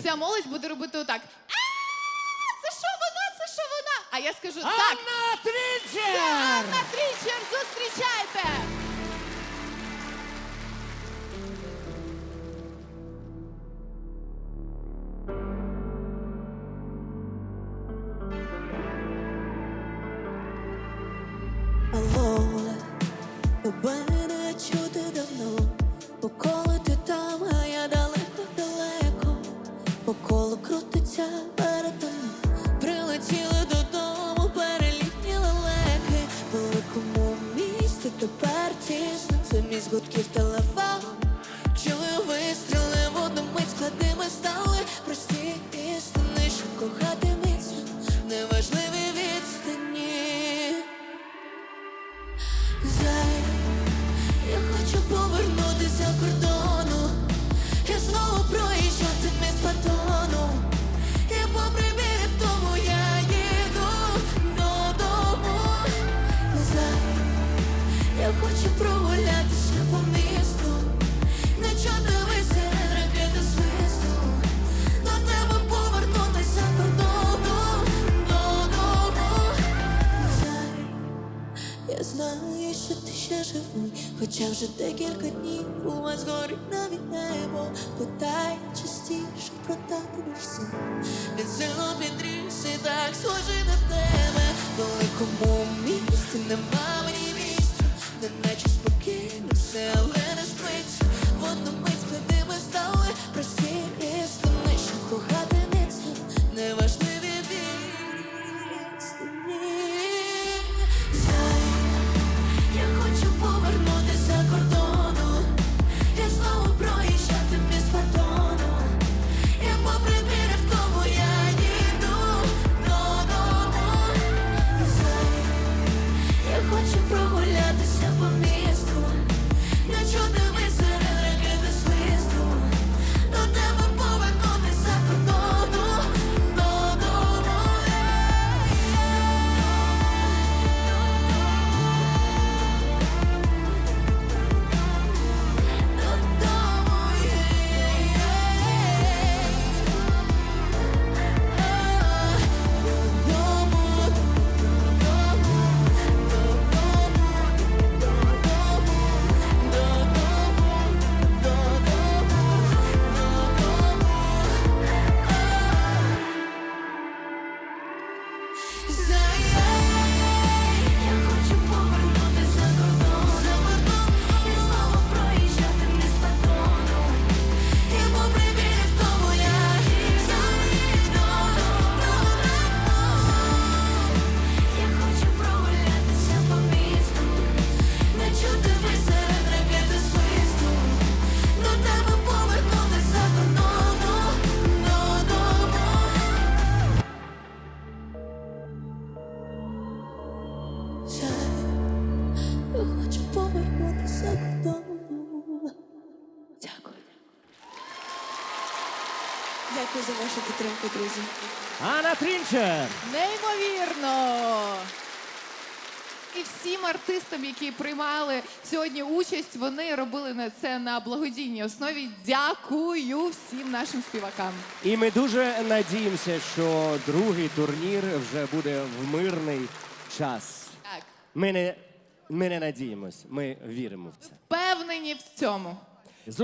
Вся молодь буде робити отак. А, це що вона? Це що вона? А я скажу так. Анна Трінчер! Анна Трічер, зустрічайте! Алло, тебе по колу крутиться перетону, прилетіли додому, перелітні лелеки, в великому місті тепер тісно, замість гудків телефон, вистріли, в мить складними стали. Прості істини, що кохати міцно, неважливі відстані. Зай, я хочу повернутися кордону. І знову проїжджати я хочу прогулятися по місту, не чути висеред ракети свисту. До тебе повернутися додому. Зай, я знаю, що ти ще живий, хоча вже декілька днів у вас горить навіть небо. Питай частіше про наш син. Він сильно підріс і так схожий на тебе. Великому місті нема повернутися додому. Дякую. Дякую за вашу підтримку, друзі. Анна Трінчер! Неймовірно! І всім артистам, які приймали сьогодні участь, вони робили на це на благодійній основі. Дякую всім нашим співакам. І ми дуже надіємося, що другий турнір вже буде в мирний час. Так, Ми не, ми не надіємось, ми віримо в це. впевнені в цьому.